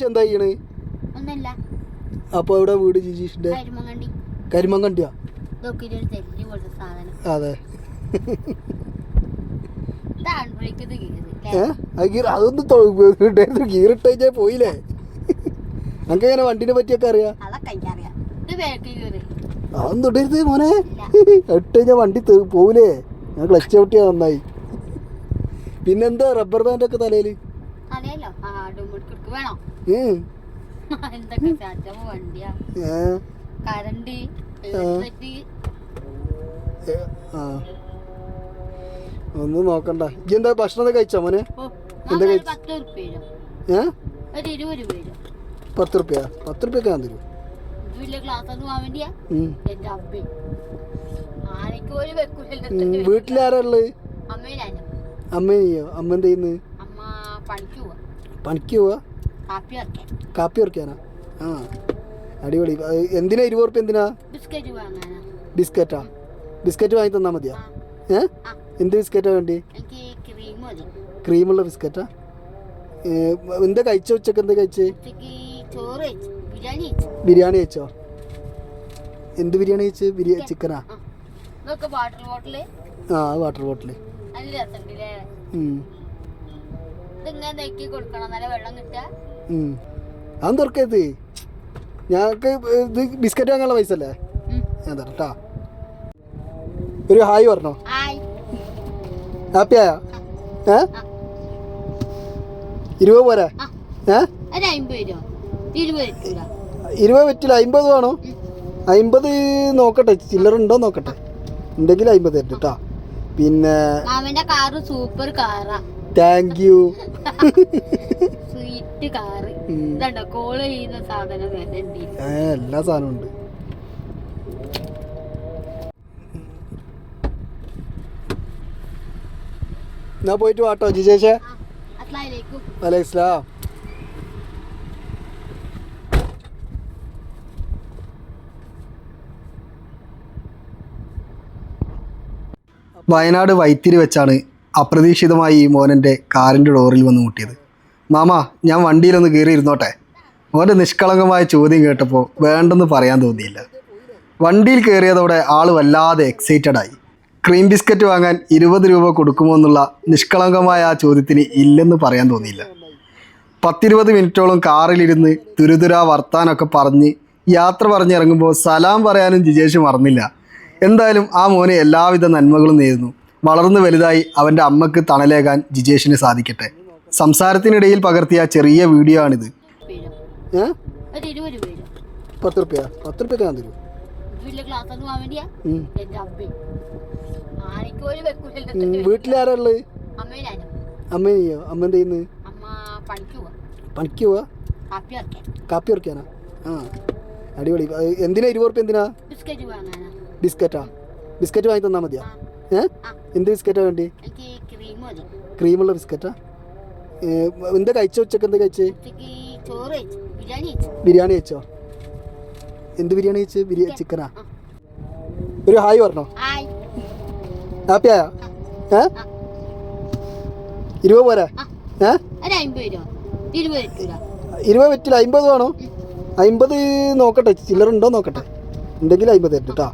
ജിജീഷ് എന്താ ചെയ്യണ്? അപ്പൊ എവിടെ വീട് ജിജീഷിന്റെ? കരിമങ്കണ്ടിയാ? അതെ. അതൊന്ന് ഗീറിട്ട് കഴിഞ്ഞാൽ പോയില്ലേ? നമുക്ക് എങ്ങനെ വണ്ടിനെ പറ്റിയൊക്കെ അറിയാം. അതൊന്നും ഇടരുത് മോനെ. ഇട്ട് കഴിഞ്ഞാൽ വണ്ടി പോവില്ലേ ഞാൻ ക്ലച്ച് ഔട്ടിയാ നന്നായി. പിന്നെന്താ റബ്ബർ ബാൻഡ് ഒക്കെ വേണോ? ഏ? എന്തൊക്കെ വണ്ടിയാ? ഒന്നും നോക്കണ്ട. ഇജ്ജ് എന്താ ഭക്ഷണം കഴിച്ചോ മോനെ? എന്താ കഴിച്ച്? പത്ത് റുപ്യ പത്ത് റുപ്യൊക്കെ ഞാൻ തരും. വീട്ടിലാരുള്ളത് അമ്മയോ ഒന്നും അമ്മ. എന്ത് ചെയ്യുന്നു? അമ്മ പണിക്ക് പോവാ? കാപ്പി ഉറക്കാനാ ആ. അടിപൊളി. എന്തിനാ ഇരുപത് റുപ്യ എന്തിനാ? ബിസ്ക്കറ്റ് ബിസ്ക്കറ്റാ? വാങ്ങി തന്നാ മതിയാ? ഏ. എന്ത് ബിസ്ക്കറ്റാ വേണ്ടി? ക്രീമുള്ള ബിസ്ക്കറ്റാ? എന്താ കഴിച്ച ഉച്ചയ്ക്ക്? എന്താ കഴിച്ചേ? ബിരിയാണി കഴിച്ചോ. എന്ത് ബിരിയാണി കഴിച്ച്? ബിരിയാണി ചിക്കനാ? ആ. വാട്ടർ ബോട്ടിൽ ബോട്ടിൽ ഇതിങ്ങനെ നെക്കി കൊടുക്കണം. വെള്ളം കിട്ടുക. അതൊന്നും തുറക്കരുത് ഞങ്ങൾക്ക് ഇത് ബിസ്ക്കറ്റ് വാങ്ങാനുള്ള പൈസ അല്ലേ? ഞാൻ തരാം ട്ടാ. ഒരു ഹായ് പറഞ്ഞോ. ഹാപ്പിയായ ഏ. ഇരുപത് പോരെ? ഏ? രൂപ. ഇരുപത് പറ്റില്ല. അമ്പത് വേണോ? അമ്പത് നോക്കട്ടെ. ചില്ലറ ഉണ്ടോ നോക്കട്ടെ. ഉണ്ടെങ്കിൽ അമ്പത് തരട്ടെ കേട്ടോ പിന്നെ സൂപ്പർ കാറാ താങ്ക് യു സ്വീറ്റ് കാറ് ഇതുണ്ടോ ചെയ്യുന്ന സാധനം എല്ലാ സാധനവും ഉണ്ട്. എന്നാ പോയിട്ട് വാട്ടോ ജിജേഷേ. അലൈസ്ലാം വയനാട് വൈത്തിരി വെച്ചാണ്. അപ്രതീക്ഷിതമായി ഈ മോനന്റെ കാറിന്റെ ഡോറിൽ വന്ന് മുട്ടിയത്. മാമ ഞാൻ വണ്ടിയിലൊന്ന് കയറി ഇരുന്നോട്ടെ മോന്റെ നിഷ്കളങ്കമായ ചോദ്യം കേട്ടപ്പോൾ വേണ്ടെന്ന് പറയാൻ തോന്നിയില്ല. വണ്ടിയിൽ കയറിയതോടെ ആൾ വല്ലാതെ എക്സൈറ്റഡായി ക്രീം ബിസ്ക്കറ്റ് വാങ്ങാൻ ഇരുപത് രൂപ കൊടുക്കുമോ എന്നുള്ള നിഷ്കളങ്കമായ ആ ചോദ്യത്തിന് ഇല്ലെന്ന് പറയാൻ തോന്നിയില്ല. പത്തിരുപത് മിനിറ്റോളം കാറിലിരുന്ന് തുരുതുര വർത്താനൊക്കെ പറഞ്ഞ് യാത്ര പറഞ്ഞിറങ്ങുമ്പോൾ സലാം പറയാനും ജിജേഷ് മറന്നില്ല. എന്തായാലും ആ മോനെ എല്ലാവിധ നന്മകളും നേരുന്നു. വളർന്നു വലുതായി അവന്റെ അമ്മയ്ക്ക് തണലേകാൻ ജിജേഷിന് സാധിക്കട്ടെ. സംസാരത്തിനിടയിൽ പകർത്തിയ ചെറിയ വീഡിയോ ആണിത്. പത്ത് റുപ്യ? പത്ത് റുപ്യ ഞാൻ തരൂ. അമ്മ. എന്ത് ചെയ്യുന്നു? പണിക്ക് പോവാ. കാപ്പി ഉറക്കാനാ ആ. അടിപൊളി. എന്തിനാ ഇരുപത് റുപ്യ എന്തിനാ? ബിസ്ക്കറ്റ് ബിസ്ക്കറ്റാ? ബിസ്ക്കറ്റ് വാങ്ങി തന്നാൽ മതിയാ? ഏ? എന്ത് ബിസ്ക്കറ്റാ വേണ്ടി? ക്രീമുള്ള ബിസ്ക്കറ്റാ? എന്താ കഴിച്ച ഉച്ചയ്ക്ക്? എന്താ കഴിച്ചേ? ബിരിയാണി കഴിച്ചോ. എന്ത് ബിരിയാണി കഴിച്ച്? ബിരിയാണി ചിക്കനാ? ഒരു ഹായ് പറഞ്ഞോ. ഹാപ്പി ഹാപ്പിയായ? ഏ. ഇരുപത് പോരാ? ഏ? ഇരുപത് പറ്റില്ല. അമ്പത് വേണോ? അമ്പത് നോക്കട്ടെ. ചില്ലറുണ്ടോ നോക്കട്ടെ. ഉണ്ടെങ്കിൽ അമ്പത് തരട്ടെ